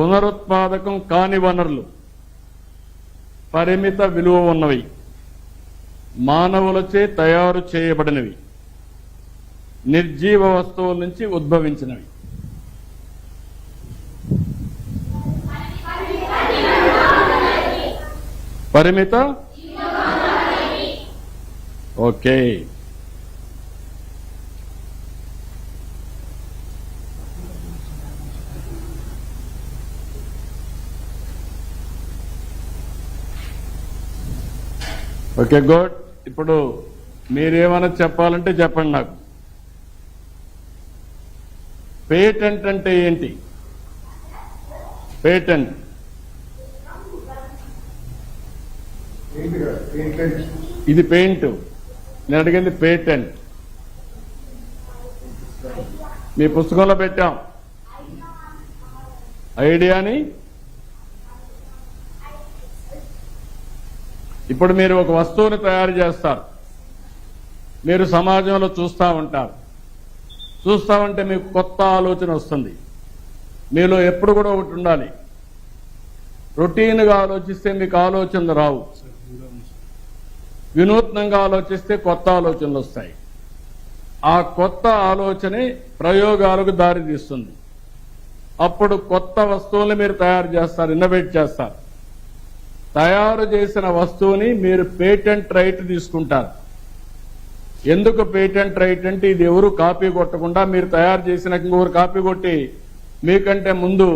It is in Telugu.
పునరుత్పాదకం కాని వనరులు. పరిమిత విలువ ఉన్నవి. మానవులచే తయారు చేయబడినవి. నిర్జీవ వస్తువుల నుంచి ఉద్భవించినవి. పరిమిత? ఓకే. Okay good. ఇప్పుడు మీరేమైనా చెప్పాలంటే చెప్పండి నాకు. పేటెంట్ అంటే ఏంటి? పేటెంట్. ఇది పెయింట్. నేను అడిగింది పేటెంట్. మీ పుస్తకంలో పెట్టాం. ఐడియాని ఇప్పుడు మీరు ఒక వస్తువుని తయారు చేస్తారు. మీరు సమాజంలో చూస్తూ ఉంటారు. చూస్తూ ఉంటే మీకు కొత్త ఆలోచన వస్తుంది. మీలో ఎప్పుడు కూడా ఒకటి ఉండాలి. రొటీన్గా ఆలోచిస్తే మీకు ఆలోచనలు రావు. వినూత్నంగా ఆలోచిస్తే కొత్త ఆలోచనలు వస్తాయి. ఆ కొత్త ఆలోచనే ప్రయోగాలకు దారితీస్తుంది. అప్పుడు కొత్త వస్తువుల్ని మీరు తయారు చేస్తారు ఇన్నోవేట్ చేస్తారు. తయారు చేసిన వస్తువుని మీరు పేటెంట్ రైట్ తీసుకుంటారు. ఎందుకు పేటెంట్ రైట్ అంటే ఇది ఎవరు కాపీ కొట్టకుండా మీరు తయారు చేసిన ఇంకొకరు కాపీ కొట్టి మీకంటే ముందు